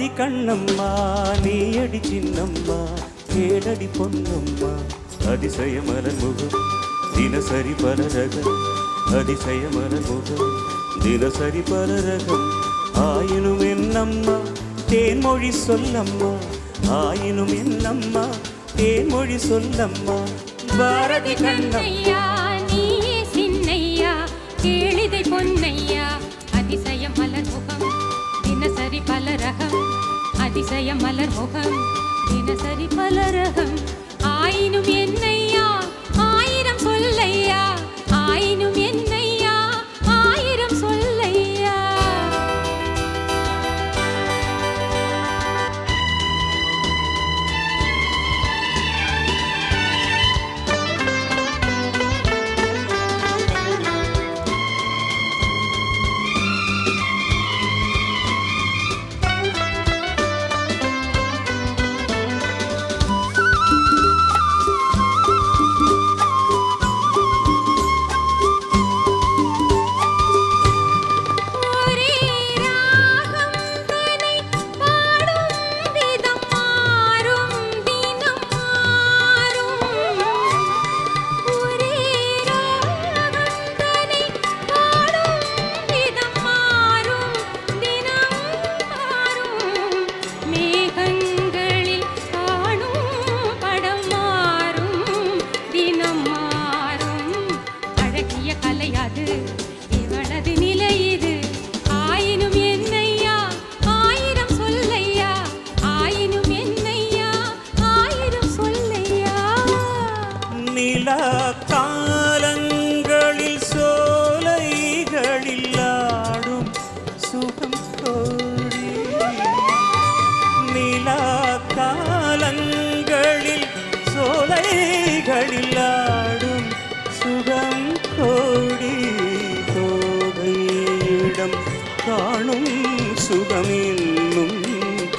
அடி கண்ணம்மா நீ அடி சின்னம்மா கேடடி பொன்னம்மா. அதிசய மலர்முகம் தினசரி பலரகம் அதிசய மலர்முகம் தினசரி பலரகம் ஆயினும் என்னம்மா தேன்மொழி சொல்லம்மா. ஆயினும் என்னம்மா தேன்மொழி சொல்லம்மா. பாரதி கண்ணம்மா. தினசரி பலரகம் ஆயினும்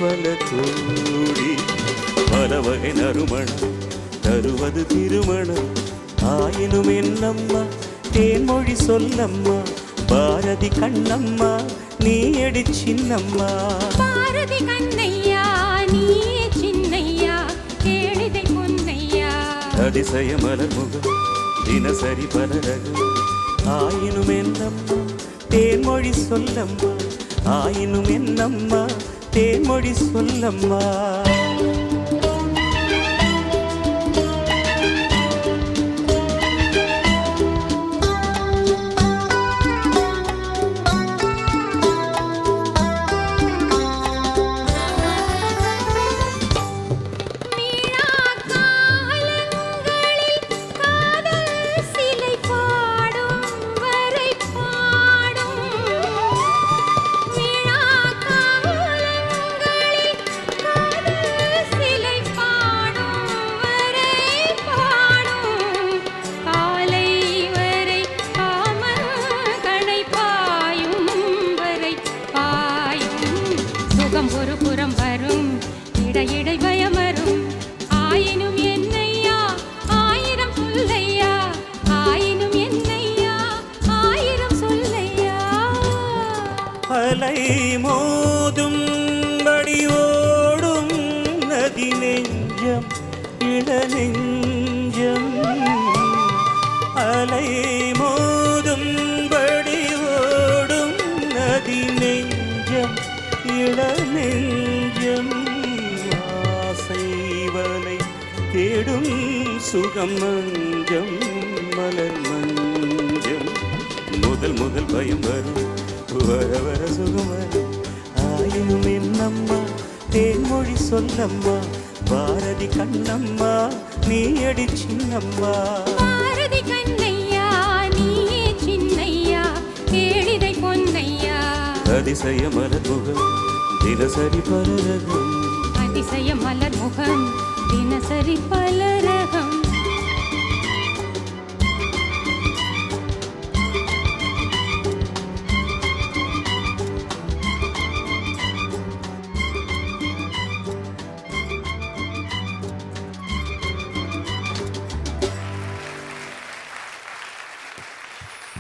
பல கோடி பல வகை நறுமணம் தருவது திருமணம். ஆயினும் என்னம்மா தேன்மொழி சொல்லம்மா? பாரதி கண்ணம்மா நீ எடி சின்னம்மா? பாரதி கண்ணையா நீயே சின்னையா? கேளிதை பொன்னையா? அதிசய மலர் முகம் தினசரி பலரகம். ஆயினும் என்னம்மா தேன்மொழி சொல்லம்மா. ஆயினும் என்னம்மா? தேன்மொழி சொல்லம்மா. இடையிடை பயமரும் ஆயினும் என்னையா? ஆயிரம் சொல்லையா? ஆயினும் என்னையா? ஆயிரம் சொல்லையா? அலை மோதும் படி ஓடும் நதி நெஞ்சம் இள நெஞ்சம் அலை தேடும் சுகம் மஞ்சம் மலர் மஞ்சம். முதல் முதல் பயம் வரும் வர வர சுகம் வரும். ஆயினும் என்னம்மா தேன்மொழி சொல்லம்மா? பாரதி கண்ணம்மா நீ அடி சின்னம்மா. அதிசய மலர் முகம் தினசரி பலரகம் அதிசய மலர் முகம் தினசரி பலரகம்